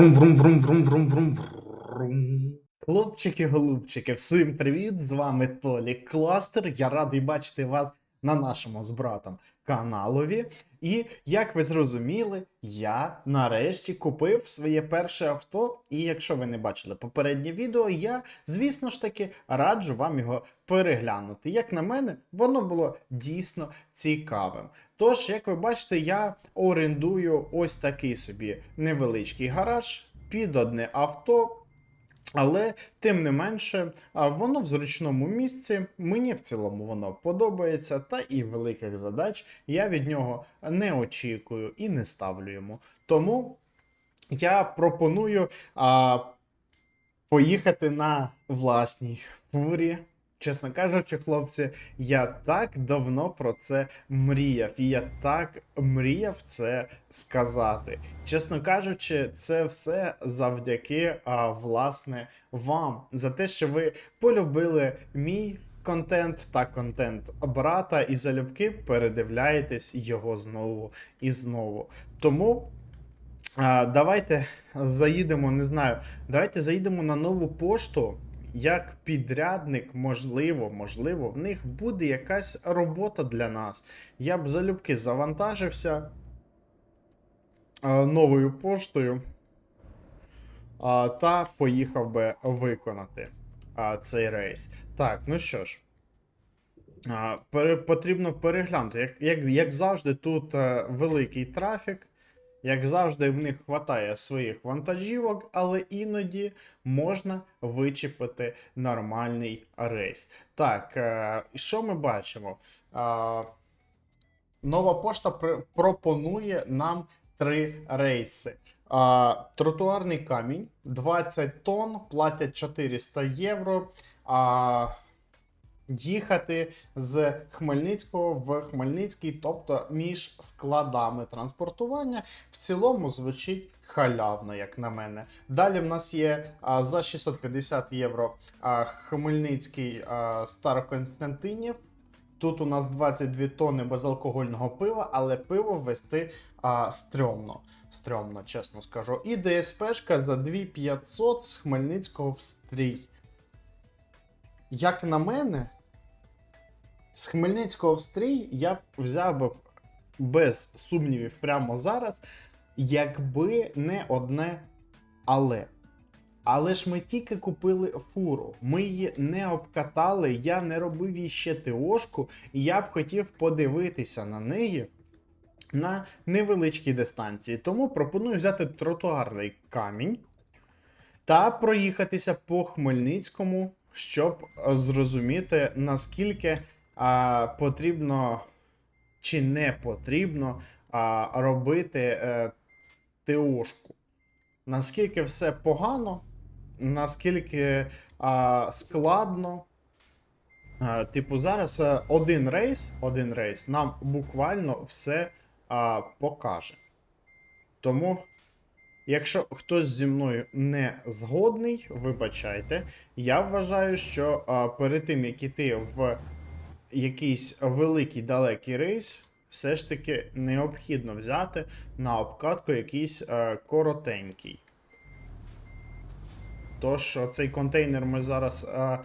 врум врум врум врум врум врум врум Хлопчики-голубчики, всім привіт! З вами Толік Кластер. Я радий бачити вас на нашому з братом каналові. І як ви зрозуміли, я нарешті купив своє перше авто. І якщо ви не бачили попереднє відео, я, звісно ж таки, раджу вам його переглянути. Як на мене, воно було дійсно цікавим. Тож, як ви бачите, я орендую ось такий собі невеличкий гараж під одне авто. Але тим не менше, воно в зручному місці. Мені в цілому воно подобається, та і великих задач я від нього не очікую і не ставлю йому. Тому я пропоную а, поїхати на власній фурі. Чесно кажучи, хлопці, я так давно про це мріяв, і я так мріяв це сказати. Чесно кажучи, це все завдяки а, власне вам за те, що ви полюбили мій контент та контент брата, і залюбки передивляєтесь його знову і знову. Тому. А, давайте заїдемо, не знаю. Давайте заїдемо на нову пошту. Як підрядник, можливо, можливо, в них буде якась робота для нас. Я б залюбки завантажився новою поштою та поїхав би виконати цей рейс. Так, ну що ж. Потрібно переглянути. Як, як, як завжди, тут е, великий трафік. Як завжди, в них вистачає своїх вантажівок, але іноді можна вичепити нормальний рейс. Так, е, що ми бачимо? Е, Нова пошта пропонує нам три рейси. Тротуарний камінь 20 тонн, платять 400 євро. Їхати з Хмельницького в Хмельницький, тобто між складами транспортування, в цілому звучить халявно, як на мене. Далі в нас є а, за 650 євро а, Хмельницький а, Староконстантинів. Тут у нас 22 тонни безалкогольного пива, але пиво вести а, стрьомно. Стрьомно, чесно скажу. І ДСПшка за 2500 з Хмельницького в стрій. Як на мене, з Хмельницького в я б взяв би без сумнівів прямо зараз, якби не одне але. Але ж ми тільки купили фуру, ми її не обкатали, я не робив їй ще ТОшку, і я б хотів подивитися на неї на невеличкій дистанції. Тому пропоную взяти тротуарний камінь та проїхатися по Хмельницькому, щоб зрозуміти, наскільки а, потрібно чи не потрібно а, робити е, ТОшку. Наскільки все погано, наскільки а, складно. А, типу, зараз е, один рейс, один рейс нам буквально все а, покаже. Тому, якщо хтось зі мною не згодний, вибачайте, я вважаю, що а, перед тим, як іти в якийсь великий далекий рейс, все ж таки необхідно взяти на обкатку якийсь е, коротенький. Тож, цей контейнер ми зараз е,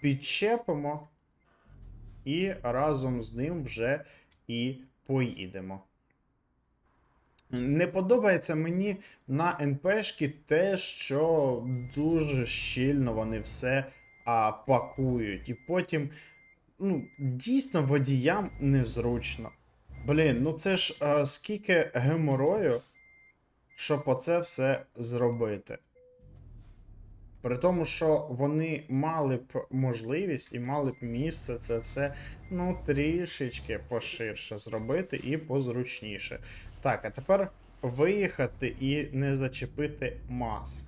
підчепимо і разом з ним вже і поїдемо. Не подобається мені на НПшки те, що дуже щільно вони все а, пакують. І потім, ну, дійсно водіям незручно. Блін, ну це ж а, скільки геморою, щоб оце все зробити. При тому, що вони мали б можливість і мали б місце це все ну трішечки поширше зробити і позручніше. Так, а тепер виїхати і не зачепити мас.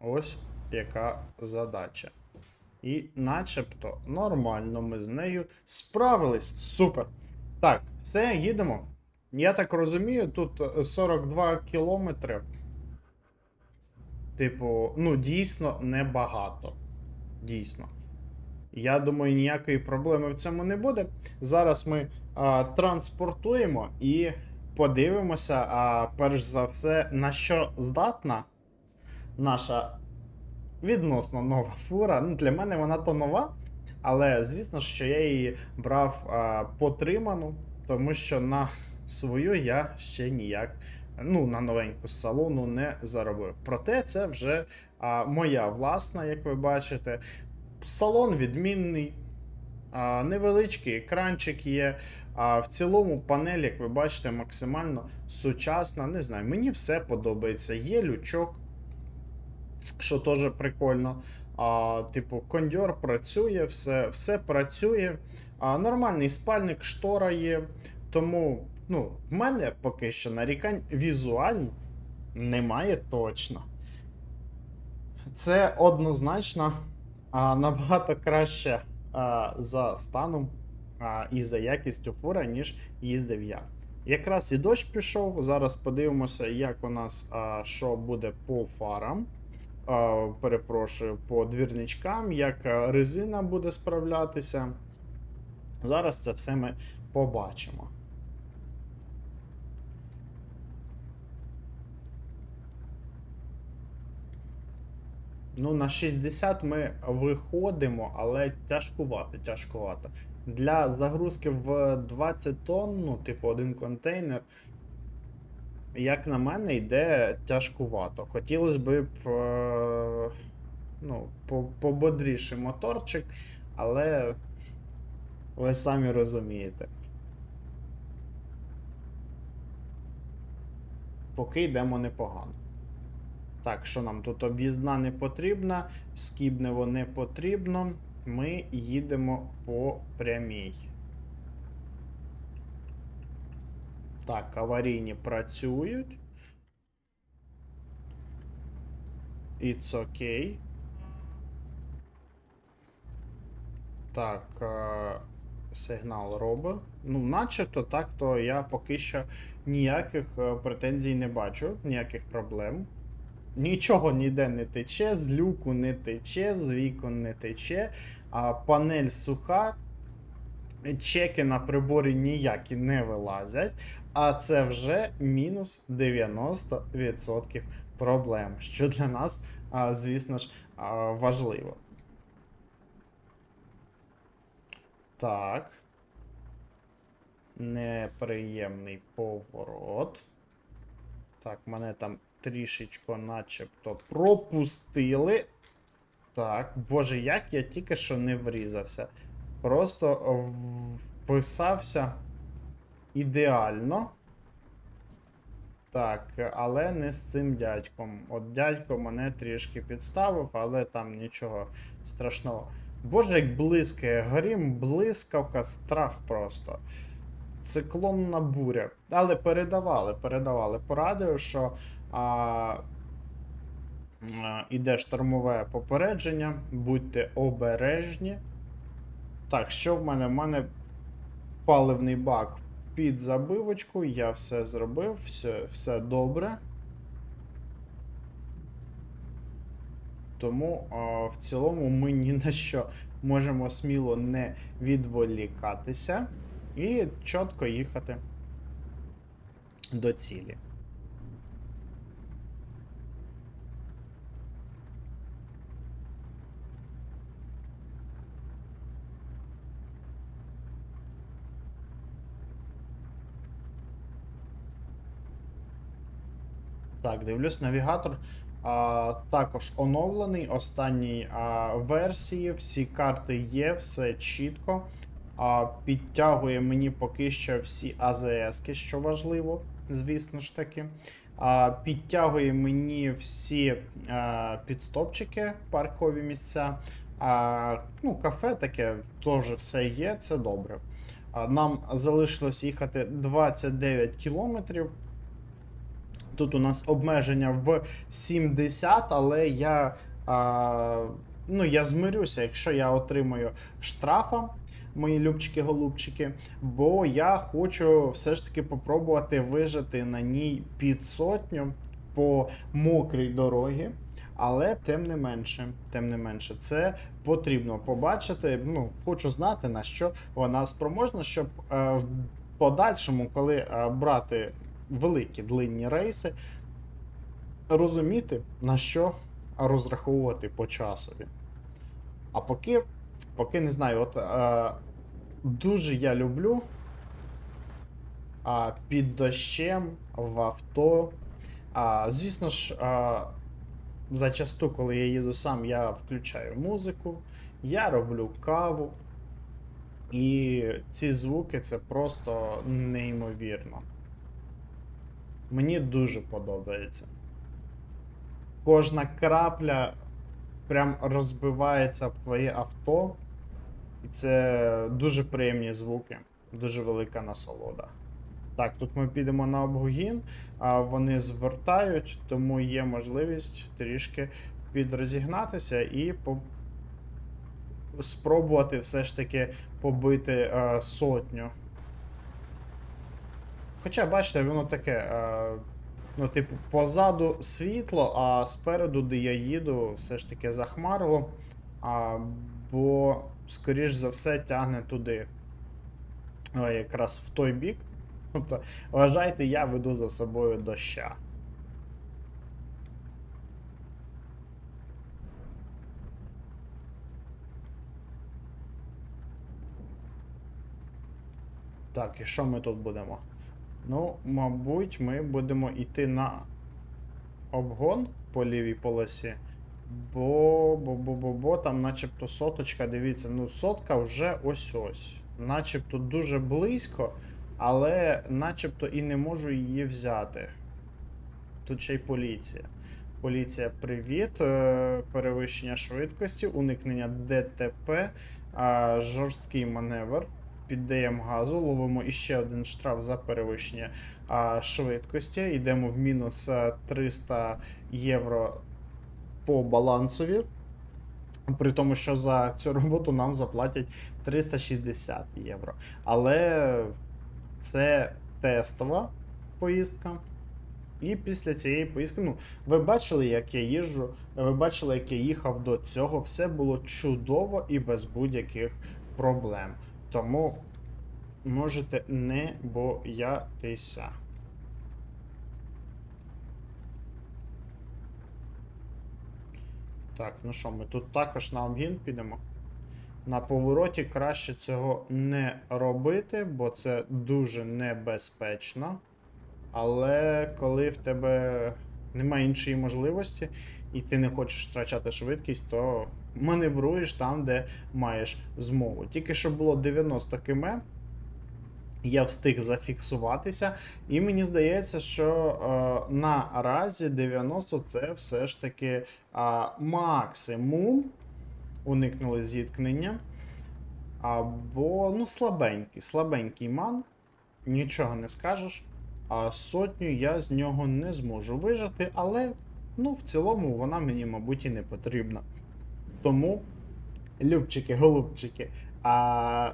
Ось яка задача. І начебто нормально ми з нею справились. Супер. Так, все, їдемо. Я так розумію, тут е, 42 кілометри. Типу, ну, дійсно небагато. Дійсно. Я думаю, ніякої проблеми в цьому не буде. Зараз ми а, транспортуємо і подивимося, а, перш за все, на що здатна наша відносно нова фура. Ну, для мене вона то нова, але звісно, що я її брав а, потриману, тому що на свою я ще ніяк. Ну, на новеньку з салону не заробив. Проте це вже а, моя власна, як ви бачите. Салон відмінний, а, невеличкий екранчик є. А в цілому панель, як ви бачите, максимально сучасна. Не знаю, мені все подобається. Є лючок, що теж прикольно. А, типу, кондьор працює, все, все працює. А, нормальний спальник, штора є. Тому, ну, в мене поки що нарікань візуально немає точно. Це однозначно а, набагато краще а, за станом а, і за якістю фура, ніж їздив я. Якраз і дощ пішов. Зараз подивимося, як у нас а, що буде по фарам. А, перепрошую, по двірничкам, як резина буде справлятися. Зараз це все ми побачимо. Ну, на 60 ми виходимо, але тяжкувато, тяжкувато. Для загрузки в 20 тонн, ну, типу, один контейнер, як на мене, йде тяжкувато. Хотілося б, е, ну, пободріший моторчик, але ви самі розумієте. Поки йдемо непогано. Так, що нам тут об'їзна не потрібна, скібнево не потрібно. Ми їдемо по прямій. Так, аварійні працюють. It's okay. Так, е, сигнал робить. Ну, начебто так, то я поки що ніяких е, претензій не бачу, ніяких проблем. Нічого ніде не тече, з люку не тече, з вікон не тече, а панель суха, чеки на приборі ніякі не вилазять, а це вже мінус 90% проблем, що для нас, звісно ж, важливо. Так. Неприємний поворот. Так, мене там трішечко начебто пропустили. Так, боже, як я тільки що не врізався. Просто вписався ідеально. Так, але не з цим дядьком. От дядько мене трішки підставив, але там нічого страшного. Боже, як блискає, горім, блискавка, страх просто. Циклонна буря. Але передавали, передавали по радіо, що а, а, іде штормове попередження, будьте обережні. Так, що в мене? В мене паливний бак під забивочку, я все зробив, все, все добре. Тому а, в цілому ми ні на що можемо сміло не відволікатися і чітко їхати до цілі. Так, дивлюсь, навігатор а, також оновлений. Останній а, версії. Всі карти є, все чітко. А, підтягує мені поки що всі АЗС, що важливо, звісно ж таки. А, підтягує мені всі а, підстопчики, паркові місця. А, ну, кафе таке теж все є, це добре. Нам залишилось їхати 29 кілометрів. Тут у нас обмеження в 70, але я, а, ну, я змирюся, якщо я отримаю штрафа, мої любчики-голубчики, бо я хочу все ж таки попробувати вижити на ній під сотню по мокрій дорогі. Але тим не менше, тим не менше, це потрібно побачити. Ну, хочу знати, на що вона спроможна, щоб е, в подальшому, коли е, брати великі длинні рейси, розуміти, на що розраховувати по часові. А поки, поки не знаю, от е, дуже я люблю а, під дощем в авто. А, звісно ж, а, зачасту, коли я їду сам, я включаю музику, я роблю каву. І ці звуки це просто неймовірно. Мені дуже подобається. Кожна крапля прям розбивається в твоє авто. І це дуже приємні звуки, дуже велика насолода. Так, тут ми підемо на обгін, а вони звертають, тому є можливість трішки підрозігнатися і по... спробувати все ж таки побити е, сотню. Хоча, бачите, воно таке. Е, ну, типу, позаду світло, а спереду, де я їду, все ж таки захмарило. А, бо, скоріш за все, тягне туди. О, якраз в той бік. Тобто, вважайте, я веду за собою доща. Так, і що ми тут будемо? Ну, мабуть, ми будемо йти на обгон по лівій полосі. Бо, бо, бо, бо, бо там начебто соточка, дивіться, ну сотка вже ось-ось. Начебто дуже близько, але начебто і не можу її взяти. Тут ще й поліція. Поліція, привіт. Е, Перевищення швидкості, уникнення ДТП, жорсткий маневр. Піддаємо газу, ловимо іще один штраф за перевищення швидкості. Йдемо в мінус е, 300 євро по балансові. При тому, що за цю роботу нам заплатять 360 євро. Але це тестова поїздка. І після цієї поїздки, ну, ви бачили, як я їжджу, ви бачили, як я їхав до цього. Все було чудово і без будь-яких проблем. Тому можете не боятися. Так, ну що, ми тут також на обгін підемо. На повороті краще цього не робити, бо це дуже небезпечно. Але коли в тебе немає іншої можливості, і ти не хочеш втрачати швидкість, то маневруєш там, де маєш змогу. Тільки що було 90 км, я встиг зафіксуватися, і мені здається, що е, наразі 90 це все ж таки е, максимум. Уникнули зіткнення. Або, ну, слабенький, слабенький ман, нічого не скажеш. А сотню я з нього не зможу вижати, але ну, в цілому вона мені, мабуть, і не потрібна. Тому, любчики, голубчики, а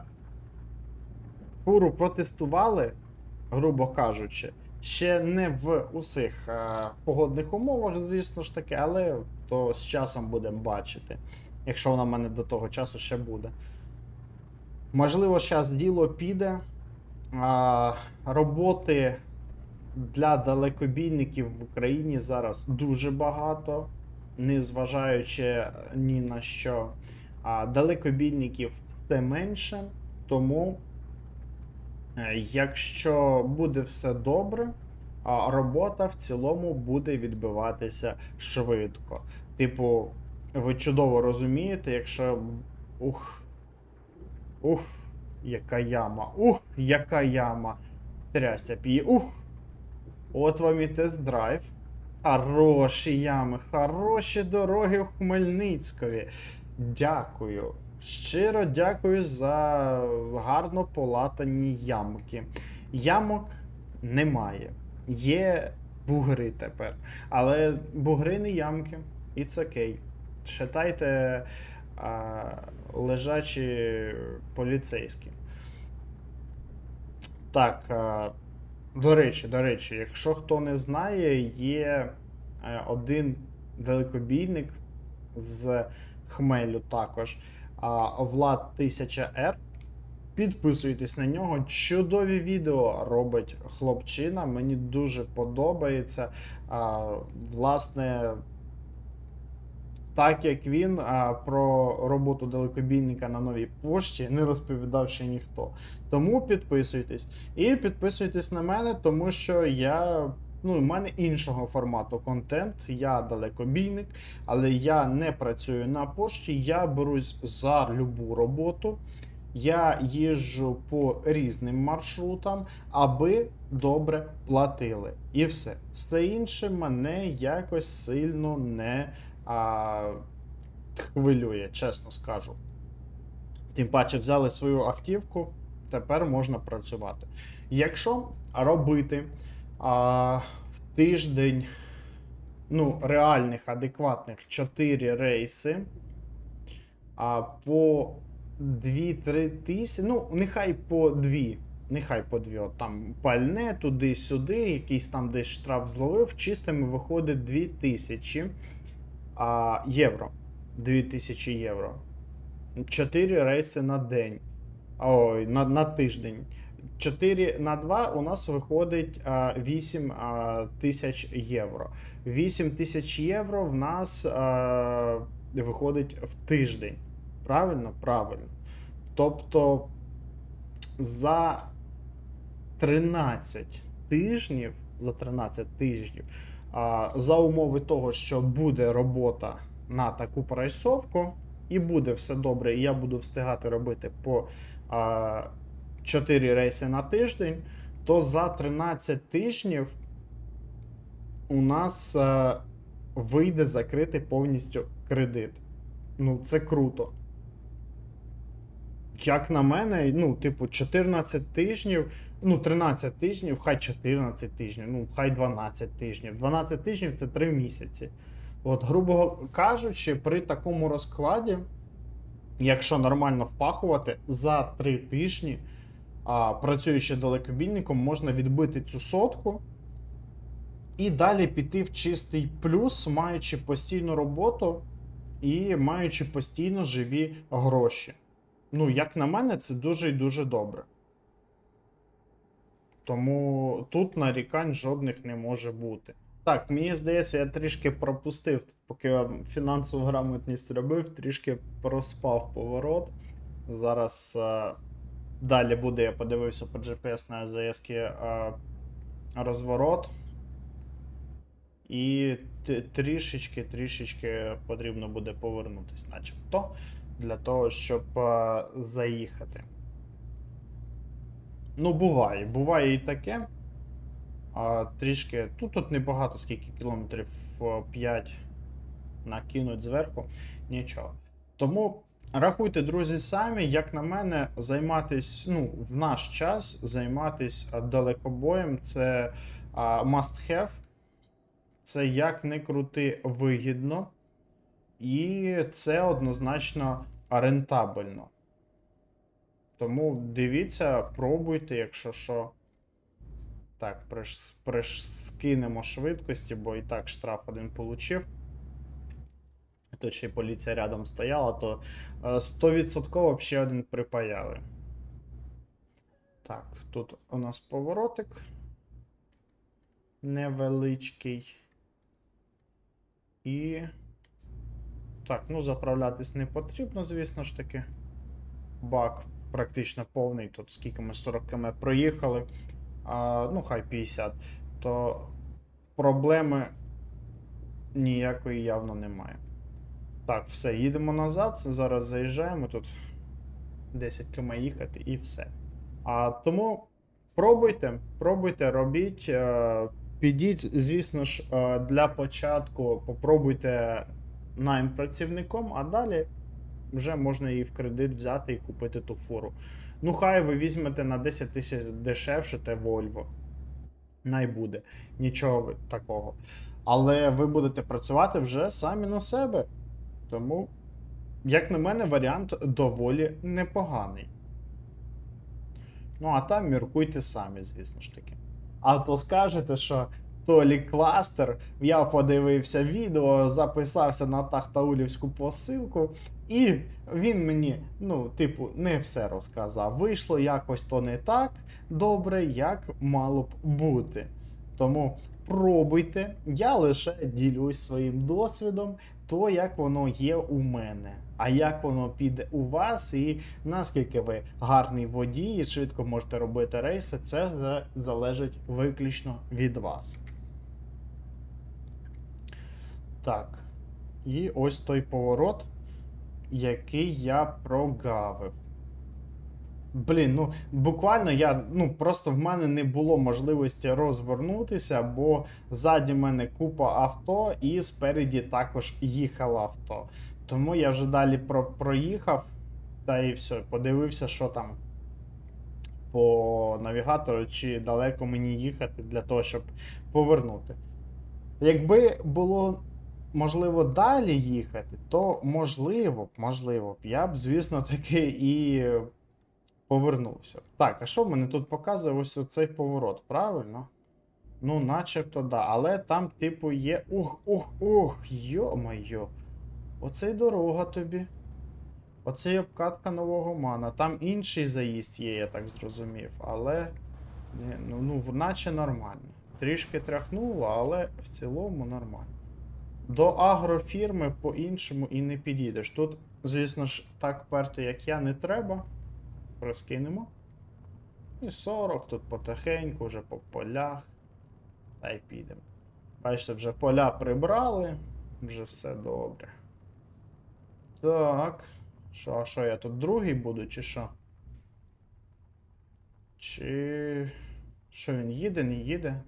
фуру протестували, грубо кажучи, ще не в усіх е, погодних умовах, звісно ж таки, але то з часом будемо бачити, якщо вона в мене до того часу ще буде. Можливо, зараз діло піде. А, роботи для далекобійників в Україні зараз дуже багато, незважаючи ні на що. А далекобійників все менше, тому, е, якщо буде все добре, робота в цілому буде відбиватися швидко. Типу, ви чудово розумієте, якщо. Ух. Ух, яка яма. Ух, яка яма. Трястя п'є. Ух. От вам і тест-драйв. Хороші ями, хороші дороги в Хмельницькові. Дякую. Щиро дякую за гарно полатані ямки. Ямок немає. Є бугри тепер. Але бугри не ямки. It's окей. Шатайте а, лежачі поліцейські. Так. А, до речі, до речі, якщо хто не знає, є е, один далекобійник з хмелю також. Влад 1000R. Підписуйтесь на нього. Чудові відео робить хлопчина. Мені дуже подобається. Власне, так як він а, про роботу далекобійника на новій пошті не розповідав ще ніхто. Тому підписуйтесь. І підписуйтесь на мене, тому що я. Ну, у мене іншого формату контент. Я далекобійник, але я не працюю на пошті. Я берусь за любу роботу. Я їжджу по різним маршрутам, аби добре платили. І все. Все інше мене якось сильно не а, хвилює, чесно скажу. Тим паче взяли свою автівку, тепер можна працювати. Якщо робити а, в тиждень ну, реальних, адекватних 4 рейси а, по 2-3 тисячі, ну, нехай по 2. Нехай по 2. От Там пальне туди-сюди, якийсь там десь штраф зловив, чистими виходить 2 тисячі а, євро. 2000 євро. 4 рейси на день. Ой, на, на тиждень. 4 на 2 у нас виходить а, 8 а, тисяч євро. 8 тисяч євро в нас а, виходить в тиждень. Правильно? Правильно. Тобто за 13 тижнів, за 13 тижнів, за умови того, що буде робота на таку прайсовку, і буде все добре, і я буду встигати робити по а, 4 рейси на тиждень, то за 13 тижнів у нас а, вийде закрити повністю кредит. Ну, це круто. Як на мене, ну, типу, 14 тижнів, ну, 13 тижнів, хай 14 тижнів, ну, хай 12 тижнів. 12 тижнів це 3 місяці. От, грубо кажучи, при такому розкладі, якщо нормально впахувати, за 3 тижні, а, працюючи далекобійником, можна відбити цю сотку і далі піти в чистий плюс, маючи постійну роботу і маючи постійно живі гроші. Ну, як на мене, це дуже і дуже добре. Тому тут нарікань жодних не може бути. Так, мені здається, я трішки пропустив, поки я фінансову грамотність робив, трішки проспав поворот. Зараз е, далі буде, я подивився по GPS на АЗС е, розворот. І трішечки, трішечки потрібно буде повернутись, начебто, для того, щоб е, заїхати. Ну, буває, буває і таке. А, трішки. Тут тут небагато, скільки кілометрів 5 накинуть зверху. Нічого. Тому рахуйте, друзі, самі, як на мене, займатись, ну, в наш час займатись далекобоєм це а, must have. Це як не крути вигідно. І це однозначно рентабельно. Тому дивіться, пробуйте, якщо що. Так, приш, приш, скинемо швидкості, бо і так штраф один получив. Тут ще поліція рядом стояла, то е, 100% ще один припаяли. Так, тут у нас поворотик. Невеличкий. І. Так, ну заправлятись не потрібно, звісно ж таки. Бак практично повний. Тут скільки ми 40 км проїхали. А, ну, хай 50. То проблеми ніякої явно немає. Так, все, їдемо назад. Зараз заїжджаємо тут 10 км їхати і все. А тому пробуйте, пробуйте, робіть. е, Підіть, звісно ж, е, для початку попробуйте найм працівником, а далі вже можна і в кредит взяти і купити ту фуру. Ну, хай ви візьмете на 10 тисяч дешевше те Volvo. Най буде. Нічого такого. Але ви будете працювати вже самі на себе. Тому, як на мене, варіант доволі непоганий. Ну, а там міркуйте самі, звісно ж таки. А то скажете, що Толі Кластер. Я подивився відео, записався на Тахтаулівську посилку, і він мені, ну, типу, не все розказав. Вийшло якось то не так добре, як мало б бути. Тому пробуйте. Я лише ділюсь своїм досвідом, то як воно є у мене. А як воно піде у вас, і наскільки ви гарний водій і швидко можете робити рейси, це залежить виключно від вас. Так. І ось той поворот, який я прогавив. Блін, ну буквально я. Ну просто в мене не було можливості розвернутися, бо ззаді мене купа авто, і спереді також їхало авто. Тому я вже далі про- проїхав, та і все, подивився, що там по навігатору, чи далеко мені їхати для того, щоб повернути. Якби було можливо далі їхати, то можливо, б, можливо, б, я б, звісно, таки і повернувся. Так, а що мене тут показує ось цей поворот, правильно? Ну, начебто, да. Але там, типу, є. Ух, ух, ух, йо-моє. Оце й дорога тобі. Оце й обкатка нового мана. Там інший заїзд є, я так зрозумів. Але. Ну, ну, наче нормально. Трішки тряхнуло, але в цілому нормально. До агрофірми по-іншому і не підійдеш. Тут, звісно ж, так перти, як я, не треба. Розкинемо. І 40 тут потихеньку, вже по полях. Та й підемо. Бачите, вже поля прибрали, вже все добре. Так. Що, а що, я тут другий буду, чи що? Чи. Що він їде, не їде?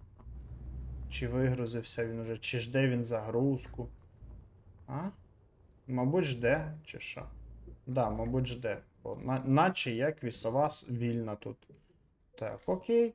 Чи вигрузився він уже, чи жде він загрузку? А? Мабуть, жде, чи що? Да, мабуть, жде. Бо на, наче як вісова вільна тут. Так, окей.